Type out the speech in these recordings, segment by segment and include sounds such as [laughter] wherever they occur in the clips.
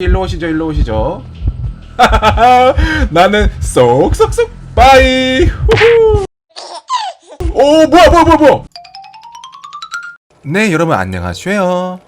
일로 오시죠 일로 오시죠. [laughs] 나는 쏙쏙쏙 빠이. 오 뭐야 뭐야 뭐야 뭐야. 네 여러분 안녕하세요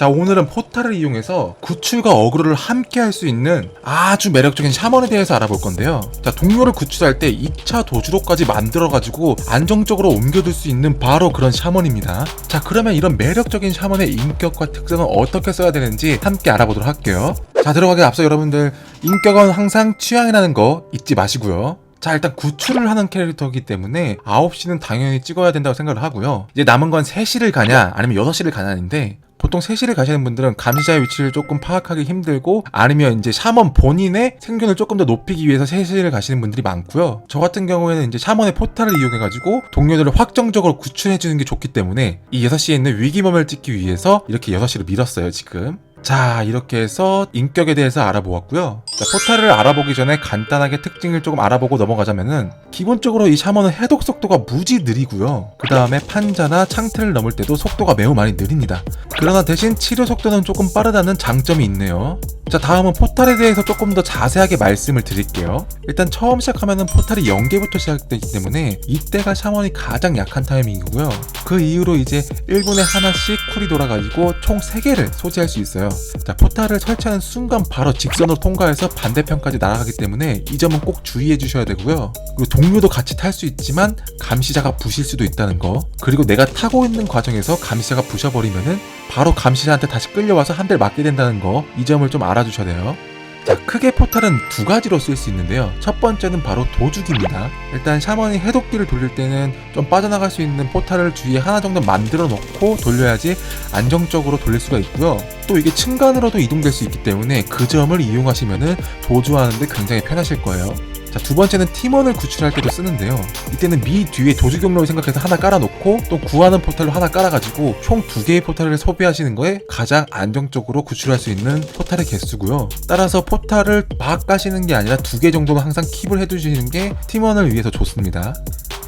자 오늘은 포탈을 이용해서 구출과 어그로를 함께 할 수 있는 아주 매력적인 샤먼에 대해서 알아볼 건데요. 자 동료를 구출할 때 2차 도주로까지 만들어 가지고 안정적으로 옮겨둘 수 있는 바로 그런 샤먼입니다. 자 그러면 이런 매력적인 샤먼의 인격과 특성은 어떻게 써야 되는지 함께 알아보도록 할게요. 자 들어가기 앞서 여러분들 인격은 항상 취향이라는 거 잊지 마시고요 자 일단 구출을 하는 캐릭터이기 때문에 9시는 당연히 찍어야 된다고 생각을 하고요. 이제 남은 건 3시를 가냐 아니면 6시를 가냐인데 보통 3시를 가시는 분들은 감시자의 위치를 조금 파악하기 힘들고 아니면 이제 샤먼 본인의 생존을 조금 더 높이기 위해서 3시를 가시는 분들이 많고요. 저 같은 경우에는 이제 샤먼의 포탈을 이용해가지고 동료들을 확정적으로 구출해주는 게 좋기 때문에 이 6시에 있는 위기범을 찍기 위해서 이렇게 6시를 밀었어요 지금 자 이렇게 해서 인격에 대해서 알아보았고요. 자, 포탈을 알아보기 전에 간단하게 특징을 조금 알아보고 넘어가자면은 기본적으로 이 샤먼은 해독 속도가 무지 느리고요. 그 다음에 판자나 창틀을 넘을 때도 속도가 매우 많이 느립니다. 그러나 대신 치료 속도는 조금 빠르다는 장점이 있네요. 자 다음은 포탈에 대해서 조금 더 자세하게 말씀을 드릴게요. 일단 처음 시작하면은 포탈이 0개부터 시작되기 때문에 이때가 샤먼이 가장 약한 타이밍이고요. 그 이후로 이제 1분에 하나씩 쿨이 돌아가지고 총 3개를 소지할 수 있어요 자 포탈을 설치하는 순간 바로 직선으로 통과해서 반대편까지 날아가기 때문에 이 점은 꼭 주의해 주셔야 되고요. 그리고 동료도 같이 탈 수 있지만 감시자가 부실 수도 있다는 거. 그리고 내가 타고 있는 과정에서 감시자가 부셔버리면은 바로 감시자한테 다시 끌려와서 한 대를 맞게 된다는 거. 이 점을 좀 알아주셔야 돼요 자, 크게 포탈은 두 가지로 쓸 수 있는데요. 첫 번째는 바로 도주기입니다. 일단 샤먼이 해독기를 돌릴 때는 좀 빠져나갈 수 있는 포탈을 주위에 하나 정도 만들어 놓고 돌려야지 안정적으로 돌릴 수가 있고요. 또 이게 층간으로도 이동될 수 있기 때문에 그 점을 이용하시면은 도주하는데 굉장히 편하실 거예요. 자, 두 번째는 팀원을 구출할 때도 쓰는데요. 이때는 미 뒤에 도주 경로를 생각해서 하나 깔아놓고 또 구하는 포탈로 하나 깔아가지고 총 두 개의 포탈을 소비하시는 거에 가장 안정적으로 구출할 수 있는 포탈의 개수고요. 따라서 포탈을 막 까시는 게 아니라 두 개 정도는 항상 킵을 해두시는 게 팀원을 위해서 좋습니다.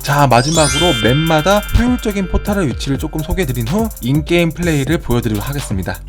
자 마지막으로 맵마다 효율적인 포탈의 위치를 조금 소개해드린 후 인게임 플레이를 보여드리도록 하겠습니다.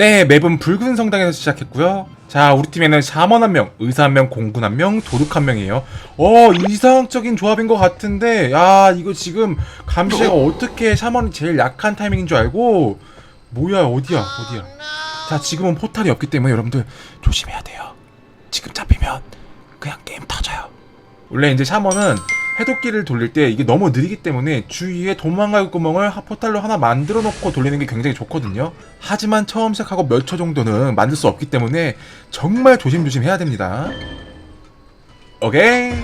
네, 맵은 붉은 성당에서 시작했고요. 자, 우리 팀에는 샤먼 한 명, 의사 한 명, 공군 한 명, 도둑 한 명이에요. 어, 이상적인 조합인 것 같은데, 야, 이거 지금 감시가 어떻게 샤먼이 제일 약한 타이밍인 줄 알고, 뭐야, 어디야, 어디야. 자, 지금은 포탈이 없기 때문에 여러분들 조심해야 돼요. 지금 잡히면 그냥 게임 터져요. 원래 이제 샤먼은 해독기를 돌릴 때 이게 너무 느리기 때문에 주위에 도망갈 구멍을 하- 포탈로 하나 만들어 놓고 돌리는 게 굉장히 좋거든요. 하지만 처음 시작하고 몇 초 정도는 만들 수 없기 때문에 정말 조심조심 해야 됩니다. 오케이.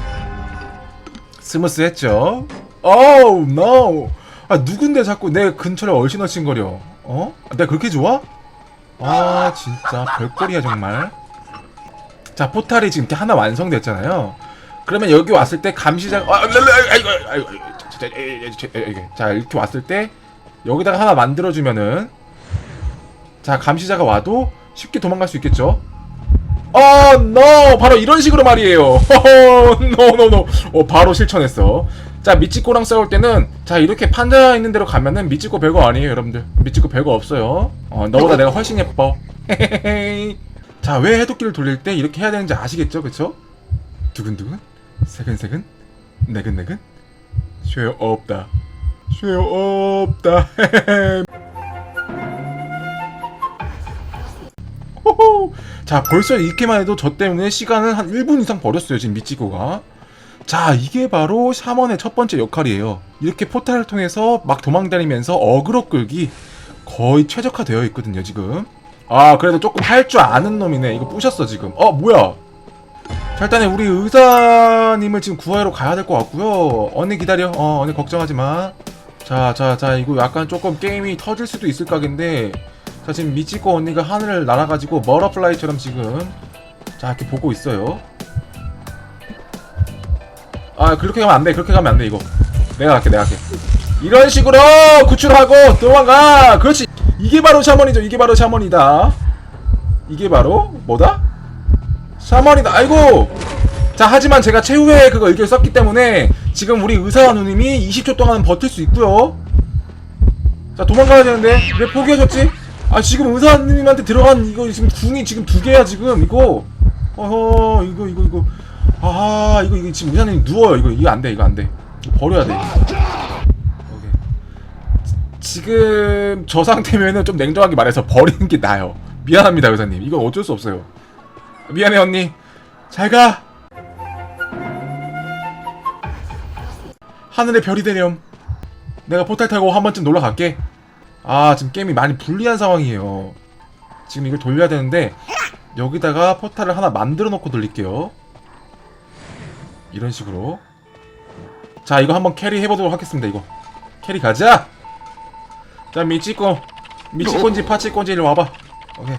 스무스했죠? 오우 노. 아 누군데 자꾸 내 근처를 얼씬얼씬거려? 어? 아, 내가 그렇게 좋아? 아 진짜 별꼴이야 정말. 자 포탈이 지금 이렇게 하나 완성됐잖아요. 그러면 여기 왔을 때 감시자 아, 자, 이렇게 왔을 때 여기다가 하나 만들어 주면은 자 감시자가 와도 쉽게 도망갈 수 있겠죠. 어, no! 바로 이런 식으로 말이에요. no, no, no. 어, 바로 실천했어. 자, 미치코랑 싸울 때는, 자, 이렇게 판자 있는 데로 가면은 미치코 별거 아니에요, 여러분들. 미치코 별거 없어요. 어, 너보다 내가 훨씬 예뻐. 자, 왜 해독기를 돌릴 때 이렇게 해야 되는지 아시겠죠? 그쵸? 두근두근? 세근세근? 네근네근? 쉐어 없다. 쉐어 없다. [laughs] 호호. 자 벌써 이렇게만 해도 저 때문에 시간을 한 1분 이상 버렸어요 지금 미치고가 자, 이게 바로 샤먼의 첫 번째 역할이에요. 이렇게 포탈을 통해서 막 도망다니면서 어그로 끌기 거의 최적화되어 있거든요, 지금. 아, 그래도 조금 할 줄 아는 놈이네. 이거 부셨어, 지금. 어, 뭐야? 자, 일단은 우리 의사님을 지금 구하러 가야 될 것 같고요. 언니 기다려. 어, 언니 걱정하지 마. 자, 자, 자, 이거 약간 조금 게임이 터질 수도 있을 각인데, 자, 지금 미치코 언니가 하늘을 날아가지고 머러플라이처럼 지금, 자, 이렇게 보고 있어요. 아, 그렇게 가면 안 돼. 그렇게 가면 안 돼, 이거. 내가 할게, 내가 할게. 이런 식으로 구출하고 도망가! 그렇지! 이게 바로 샤먼이죠. 이게 바로 샤먼이다. 이게 바로, 뭐다? 샤먼이다. 아이고! 자, 하지만 제가 최후의 그거 의견을 썼기 때문에 지금 우리 의사 누님이 20초 동안 버틸 수 있고요. 자, 도망가야 되는데 왜 포기하셨지? 아, 지금 의사 누님한테 들어간 이거 지금 궁이 지금 두 개야 지금 이거. 어허, 이거 이거 이거. 아, 이거 이거 지금 의사님 누워요. 이거 이거 안 돼. 이거 안 돼. 이거 버려야 돼. 오케이. 지- 지금 저 상태면은 좀 냉정하게 말해서 버리는 게 나아요. 미안합니다, 의사님. 이건 어쩔 수 없어요. 미안해 언니. 잘 가. 하늘의 별이 되렴. 내가 포탈 타고 한 번쯤 놀러 갈게. 아, 지금 게임이 많이 불리한 상황이에요. 지금 이걸 돌려야 되는데 여기다가 포탈을 하나 만들어 놓고 돌릴게요. 이런 식으로. 자, 이거 한번 캐리 해보도록 하겠습니다. 이거 캐리 가자. 자, 미치꼬, 미치꼬인지 파치꼬인지 이리 와봐. 오케이.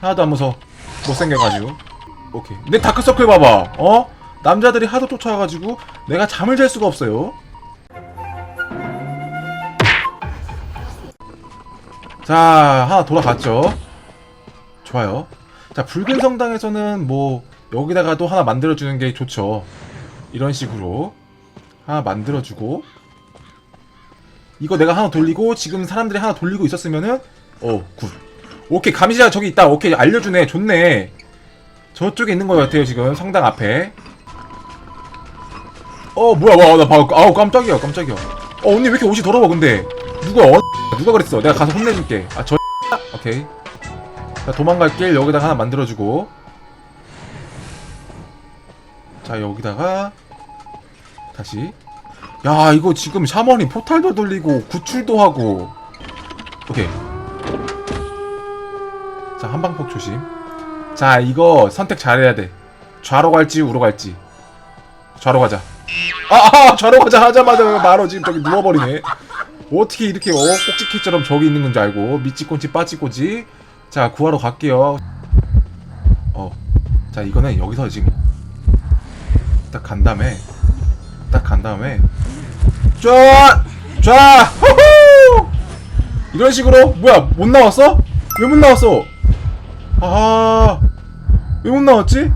하나도 안 무서워. 못생겨가지고. 오케이. 내 다크서클 봐봐. 어? 남자들이 하도 쫓아와가지고 내가 잠을 잘 수가 없어요. 자, 하나 돌아갔죠. 좋아요. 자, 붉은 성당에서는 뭐 여기다가도 하나 만들어주는 게 좋죠. 이런 식으로 하나 만들어주고 이거 내가 하나 돌리고 지금 사람들이 하나 돌리고 있었으면은 어, 굿. 오케이, 감시자 저기 있다. 오케이, 알려주네. 좋네. 저쪽에 있는 것 같아요, 지금 성당 앞에. 어, 뭐야, 뭐야, 나 봐. 아우, 깜짝이야, 깜짝이야. 어, 언니 왜 이렇게 옷이 더러워, 근데? 누가, 어, 누가 그랬어? 내가 가서 혼내줄게. 아, 저, [laughs] 오케이. 자, 도망갈 길 여기다가 하나 만들어주고. 자, 여기다가. 다시. 야, 이거 지금 샤머니 포탈도 돌리고, 구출도 하고. 오케이. 자, 한방폭 조심. 자, 이거 선택 잘해야 돼. 좌로 갈지, 우로 갈지. 좌로 가자. 아, 아 좌로 가자 하자마자 바로 지금 저기 누워버리네. 어떻게 이렇게 어 꼭지키처럼 저기 있는 건지 알고 미치꼬치 빠지꼬지. 자, 구하러 갈게요. 어, 자 이거는 여기서 지금 딱 간 다음에 딱 간 다음에 쫙, 쫙, 호호! 이런 식으로 뭐야 못 나왔어? 왜 못 나왔어? 아, 왜 못 나왔지?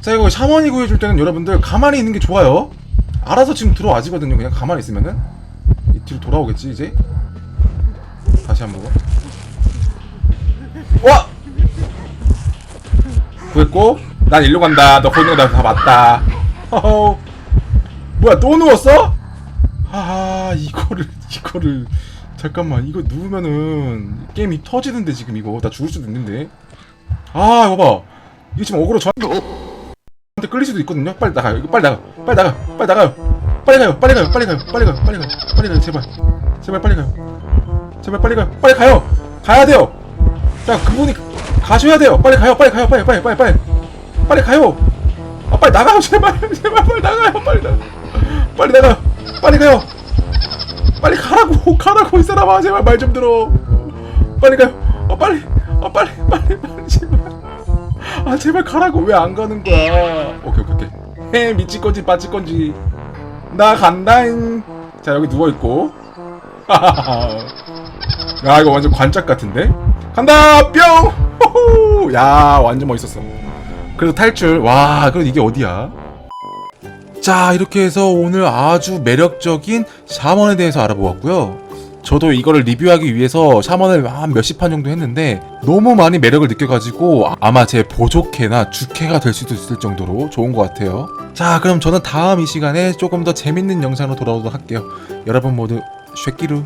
자 이거 샤머니 구해줄 때는 여러분들 가만히 있는 게 좋아요. 알아서 지금 들어와지거든요. 그냥 가만히 있으면은. 이 뒤로 돌아오겠지 이제? 다시 한번 와! 구했고 난 일로 간다. 너 거다 맞다. 허허. 뭐야 또 누웠어? 아 이거를 이거를. 잠깐만 이거 누우면은 게임이 터지는데 지금 이거. 나 죽을 수도 있는데 아 이거 봐 이거 지금 어그로 저 한테 끌릴 수도 있거든요. 빨리 나가요. 이거 빨리 나가. 빨리 나가. 빨리 나가요. 빨리 가요. 빨리 가요. 빨리 가요. 빨리 가요. 빨리 가요. 빨리 가요. 제발. 제발 빨리 가요. 제발 빨리 가요. 빨리 가요. 가야 돼요. 자, 그분이 가셔야 돼요. 빨리 가요. 빨리 가요. 빨리 빨리 빨리 빨리. 빨리 가요. 아, 빨리 나가요. 제발. 제발 빨리 나가요. 빨리 나가. 빨리 나가요. 빨리 가요. 빨리 가라고. 가라고 이 사람아. 제발 말 좀 들어. 빨리 가요. 아, 빨리. 아, 빨리. 빨리. 빨리. 제발. 아 제발 가라고. 왜 안 가는 거야? 오케이 오케이 헤 미칠 건지 빠질 건지. 나 간다잉. 자 여기 누워있고. [laughs] 야 이거 완전 관짝 같은데? 간다 뿅! 호호! 야 완전 멋있었어. 그래도 탈출. 와 그래도 이게 어디야? 자 이렇게 해서 오늘 아주 매력적인 샤먼에 대해서 알아보았고요 저도 이거를 리뷰하기 위해서 샤먼을 한 몇십 판 정도 했는데 너무 많이 매력을 느껴가지고 아마 제 보조캐나 주캐가 될 수도 있을 정도로 좋은 것 같아요. 자 그럼 저는 다음 이 시간에 조금 더 재밌는 영상으로 돌아오도록 할게요. 여러분 모두 쉐끼루